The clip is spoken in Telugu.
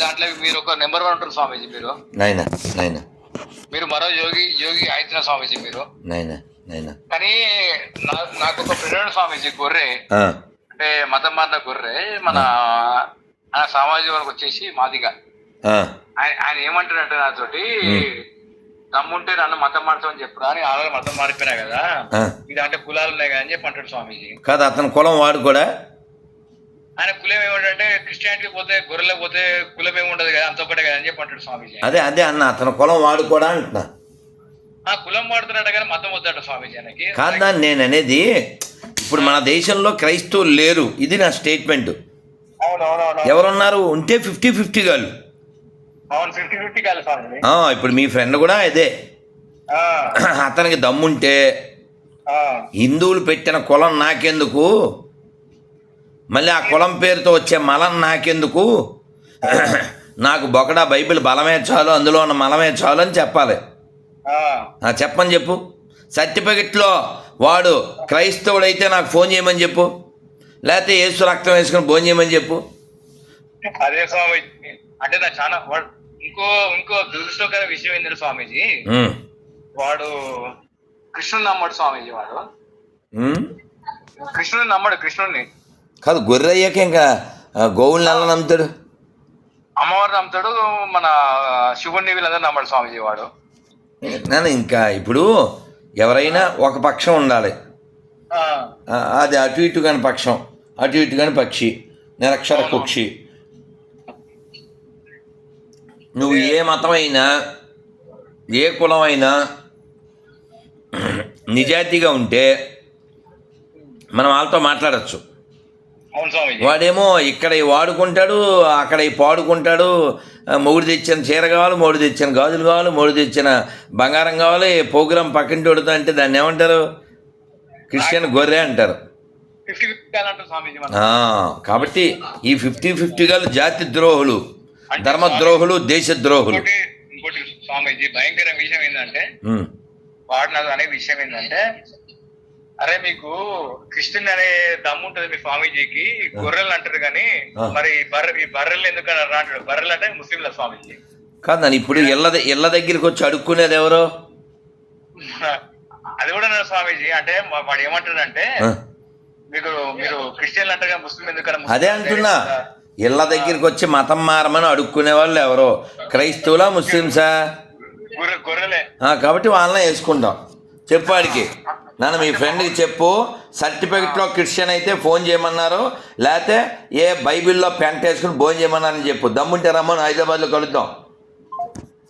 దాంట్లో మీరు ఒక నెంబర్ వన్ ఉంటారు స్వామీజీ మీరు? నాయన నాయన మీరు మరో యోగి యోగి ఆదిత్యనాథ్ స్వామీజీ మీరు? నాయన నాయన కానీ నాకు ఒక ఫ్రెండ్ స్వామీజీ గొర్రె. అంటే మతం మారిన గొర్రె మన సామాజిక వర్గం వచ్చేసి మాదిగా. ఆయన ఏమంటాడంటే నాతోటి దమ్ముంటే నన్ను మతం మారుతామని చెప్పురా అని ఆల్రెడీ మతం మారిపోయినా కదా. ఇది అంటే కులాలు ఉన్నాయి కదా అని చెప్పి అంటాడు స్వామీజీ. కాదు అతని కులం వాడు కూడా ఆయన కులం ఏమంటే క్రిస్టియానిటీ పోతే గొర్రెలకు పోతే కులం ఏముండదు కదా అంత ఒకటే కదా అని చెప్పి అంటాడు స్వామీజీ. అదే అదే అన్న అతని కులం వాడు కూడా అంటున్నా. ఆ కులం వాడుతున్నాడు కానీ మతం వద్దట స్వామీజీ ఆయనకి. కాదా నేను అనేది ఇప్పుడు మన దేశంలో క్రైస్తవులు లేరు. ఇది నా స్టేట్మెంట్. ఎవరున్నారు? ఉంటే ఫిఫ్టీ ఫిఫ్టీ కాదు ఇప్పుడు మీ ఫ్రెండ్ కూడా అదే. ఆ, అతనికి దమ్ముంటే హిందువులు పెట్టిన కులం నాకెందుకు? మళ్ళీ ఆ కులం పేరుతో వచ్చే మలం నాకెందుకు? నాకు బొకడా బైబిల్ బలమే చాలు అందులో ఉన్న మలమే చాలు అని చెప్పాలి. చెప్పని చెప్పు. సర్టిఫికెట్లో వాడు క్రైస్తవుడైతే నాకు ఫోన్ చేయమని చెప్పు. లేకపోతే ఏసు రక్తం వేసుకుని ఫోన్ చేయమని చెప్పు. అదే స్వామి అంటే నా చాలా ఇంకో ఇంకో దురదృష్టకర విషయం ఏంటంటే స్వామీజీ వాడు కృష్ణుని నమ్మడు స్వామీజీ వాడు. కృష్ణుని నమ్మడు కృష్ణుడిని కాదు గొర్రె అయ్యాక ఇంకా గోవుల్ని ఎలా నమ్ముతాడు అమ్మవారిని నమ్ముతాడు మన శివుడిని వీళ్ళందరూ నమ్మడు స్వామీజీ వాడు. నేను ఇంకా ఇప్పుడు ఎవరైనా ఒక పక్షం ఉండాలి. అది అటు ఇటు కాని పక్షం అటు ఇటు కాని పక్షి నిరక్షర కుక్షి. నువ్వు ఏ మతమైనా ఏ కులమైనా నిజాయితీగా ఉంటే మనం వాళ్ళతో మాట్లాడచ్చు. వాడేమో ఇక్కడ వాడుకుంటాడు అక్కడ పాడుకుంటాడు ఆ, మొగుడు తెచ్చిన చీర కావాలి మొగుడు తెచ్చిన గాజులు కావాలి మొగుడు తెచ్చిన బంగారం కావాలి ప్రోగ్రాం పక్కింటి కొడుతా అంటే దాన్ని ఏమంటారు? క్రిస్టియన్ గొర్రె అంటారు. కాబట్టి ఈ ఫిఫ్టీ ఫిఫ్టీ గల జాతి ద్రోహులు ధర్మ ద్రోహులు స్వామీజీ భయంకర విషయం ఏంటంటే ఉమ్, వాడు నాకు అనే విషయం ఏంటంటే అరే మీకు కృష్ణుని అనే దమ్ము ఉంటది మీ స్వామీజీకి గొర్రెలు అంటారు కానీ. మరి ఈ బర్రె ఈ బర్రెలు ఎందుకు అన్నారు అంటాడు బర్రెలు అంటే ముస్లింల స్వామీజీ. కాదు నన్ను ఇప్పుడు ద- ఇళ్ళ దగ్గరికి వచ్చి అడుక్కునేది ఎవరో? అది కూడా నా స్వామీజీ. అంటే వాడు ఏమంటాడంటే మీకు మీరు క్రిస్టియన్లు అంటారు కానీ ముస్లిం ఎందుకు? అదే అంటున్నా. ఇళ్ళ దగ్గరికి వచ్చి మతం మారమని అడుక్కునే వాళ్ళు ఎవరో? క్రైస్తవులా ముస్లింసా? కాబట్టి వాళ్ళనే వేసుకుంటాం. చెప్పు వాడికి. నన్ను మీ ఫ్రెండ్కి చెప్పు సర్టిఫికెట్లో క్రిస్టియన్ అయితే ఫోన్ చేయమన్నారు లేకపోతే ఏ బైబిల్లో ప్యాంట్ వేసుకుని భోజనం చేయమన్నారని చెప్పు. దమ్ముంటే రమ్మని హైదరాబాద్లో కలుద్దాం.